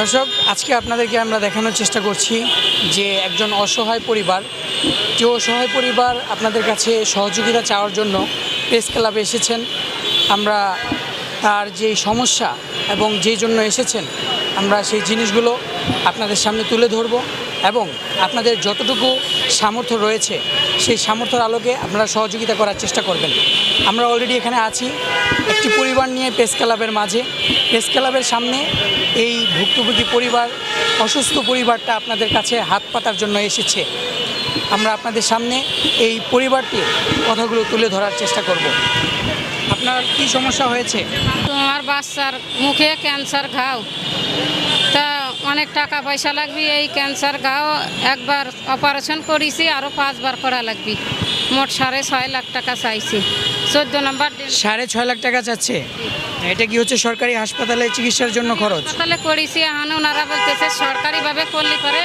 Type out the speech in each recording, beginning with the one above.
দর্শক, আজকে আপনাদেরকে আমরা দেখানোর চেষ্টা করছি যে একজন অসহায় পরিবার যে অসহায় পরিবার আপনাদের কাছে সহযোগিতা চাওয়ার জন্য প্রেস ক্লাবে এসেছেন। আমরা তার যে সমস্যা এবং যে জন্য এসেছেন, আমরা সেই জিনিসগুলো আপনাদের সামনে তুলে ধরব। এবং আপনাদের যতটুকু সামর্থ্য রয়েছে, সেই সামর্থ্যের আলোকে আপনারা সহযোগিতা করার চেষ্টা করবেন। আমরা অলরেডি এখানে আছি। একটি পরিবার নিয়ে প্রেস ক্লাবের মাঝে। প্রেস ক্লাবের সামনে এই ভুক্তভোগী পরিবার, অসুস্থ পরিবারটা আপনাদের কাছে হাত পাতার জন্য এসেছে। আমরা আপনাদের সামনে এই পরিবারটির কথাগুলো তুলে ধরার চেষ্টা করব। আপনার কি সমস্যা হয়েছে? তোমার বাচ্চার মুখে ক্যান্সার ঘাও। অনেক টাকা পয়সা লাগবে এই ক্যান্সার গাও একবার অপারেশন করেছি আরও পাঁচবার করা লাগবে। মোট সাড়ে ছয় লাখ টাকা চাইছি। চোদ্দ নম্বর সাড়ে ছয় লাখ টাকা চাচ্ছে? এটা কি হচ্ছে সরকারি হাসপাতালে চিকিৎসার জন্য খরচ? হাসপাতালে করেছি এখন ওনারা বলতেছে সরকারিভাবে করলে পরে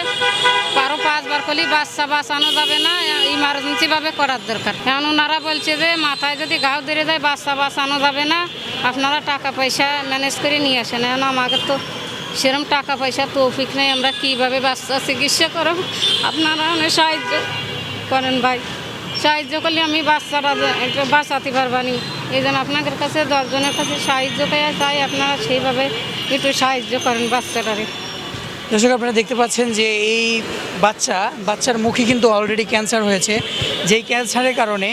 আরও পাঁচবার করলে বাচ্চা বাঁচানো যাবে না ইমার্জেন্সিভাবে করার দরকার। এখন ওনারা বলছে যে মাথায় যদি ঘাও ধরে যায় বাচ্চা বাঁচানো যাবে না আপনারা টাকা পয়সা ম্যানেজ করে নিয়ে আসেন। এখন আমাকে তো সেরকম টাকা পয়সা তৌফিক নেই, আমরা কীভাবে বাচ্চা চিকিৎসা করব? আপনারা অনেক সাহায্য করেন ভাই। সাহায্য করলে আমি বাচ্চারা একটু বাঁচাতে পারবানি এই জন্য আপনাদের কাছে, দশজনের কাছে সাহায্য পেয়ে চাই আপনারা সেইভাবে একটু সাহায্য করেন বাচ্চাটারে। দর্শক, আপনারা দেখতে পাচ্ছেন যে এই বাচ্চা, বাচ্চার মুখে কিন্তু অলরেডি ক্যান্সার হয়েছে। যেই ক্যান্সারের কারণে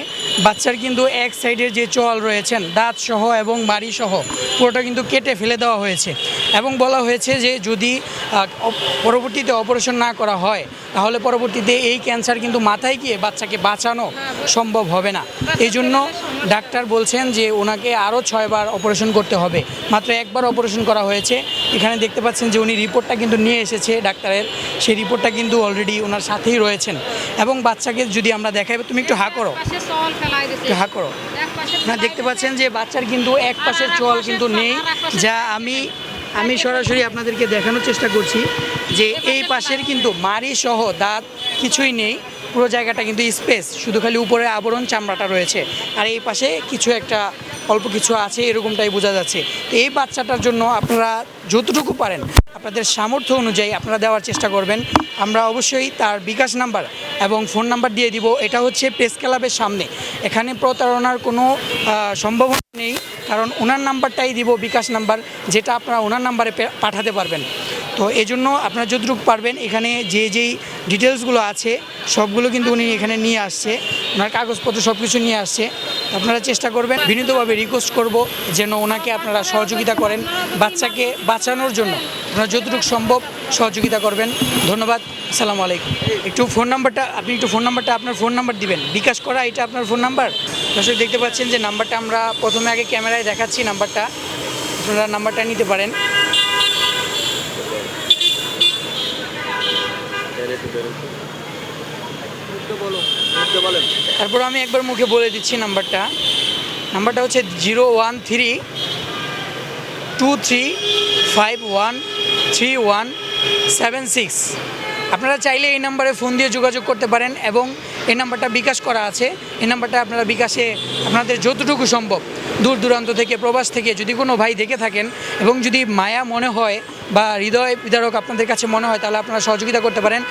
বাচ্চার কিন্তু এক সাইডের যে চল রয়েছেন দাঁত সহ এবং বাড়ি সহ পুরোটা কিন্তু কেটে ফেলে দেওয়া হয়েছে। এবং বলা হয়েছে যে যদি পরবর্তীতে অপারেশন না করা হয়, তাহলে পরবর্তীতে এই ক্যান্সার কিন্তু মাথায় গিয়ে বাচ্চাকে বাঁচানো সম্ভব হবে না। এই জন্য ডাক্তার বলছেন যে ওনাকে আরও ছয়বার অপারেশন করতে হবে। মাত্র একবার অপারেশন করা হয়েছে। এখানে দেখতে পাচ্ছেন যে উনি রিপোর্টটা কিন্তু নিয়ে এসেছে ডাক্তারের সেই রিপোর্টটা কিন্তু অলরেডি ওনার সাথেই রয়েছেন। এবং বাচ্চাকে যদি আমরা দেখাই তুমি একটু হা করো। একটু হা করো। না দেখতে পাচ্ছেন যে বাচ্চার কিন্তু এক পাশের চল কিন্তু নেই যা আমি আমি সরাসরি আপনাদেরকে দেখানোর চেষ্টা করছি যে এই পাশের কিন্তু মারি সহ দাঁত কিছুই নেই। পুরো জায়গাটা কিন্তু স্পেস। শুধু খালি উপরে আবরণ চামড়াটা রয়েছে। আর এই পাশে কিছু একটা অল্প কিছু আছে এরকমটাই বোঝা যাচ্ছে। তো এই বাচ্চাটার জন্য আপনারা যতটুকু পারেন আপনাদের সামর্থ্য অনুযায়ী আপনারা দেওয়ার চেষ্টা করবেন। আমরা অবশ্যই তার বিকাশ নাম্বার এবং ফোন নাম্বার দিয়ে দিব। এটা হচ্ছে প্রেস ক্লাবের সামনে। এখানে প্রতারণার কোনো সম্ভাবনা নেই। কারণ ওনার নাম্বারটাই দিব, বিকাশ নাম্বার, যেটা আপনারা ওনার নাম্বারে পাঠাতে পারবেন। তো এই জন্য আপনারা যতটুকু পারবেন, এখানে যে যেই ডিটেলসগুলো আছে, সবগুলো কিন্তু উনি এখানে নিয়ে আসছে। ওনার কাগজপত্র সব কিছু নিয়ে আসছে। আপনারা চেষ্টা করবেন, বিনীতভাবে রিকোয়েস্ট করব যেন ওনাকে আপনারা সহযোগিতা করেন বাচ্চাকে বাঁচানোর জন্য। আপনারা যতটুকু সম্ভব সহযোগিতা করবেন। ধন্যবাদ, আসসালামু আলাইকুম। একটু ফোন নাম্বারটা আপনি একটু ফোন নাম্বারটা আপনার ফোন নাম্বার দিবেন। বিকাশ করা, এটা আপনার ফোন নাম্বার দর্শক দেখতে পাচ্ছেন যে নাম্বারটা আমরা প্রথমে আগে ক্যামেরায় দেখাচ্ছি, নাম্বারটা। আপনারা নাম্বারটা নিতে পারেন। তারপর আমি একবার মুখে বলে দিচ্ছি নাম্বারটা। নাম্বারটা হচ্ছে zero one three two three five one three one seven six. আপনারা চাইলে এই নাম্বারে ফোন দিয়ে যোগাযোগ করতে পারেন এবং এই নাম্বারটা বিকাশ করা আছে। এই নাম্বারটা আপনারা বিকাশে আপনাদের যতটুকু সম্ভব দূর দূরান্ত থেকে, প্রবাস থেকে যদি কোনো ভাই দেখে থাকেন এবং যদি মায়া মনে হয় বা হৃদয় বিদারক আপনাদের কাছে মনে হয়, তাহলে আপনারা সহযোগিতা করতে পারেন।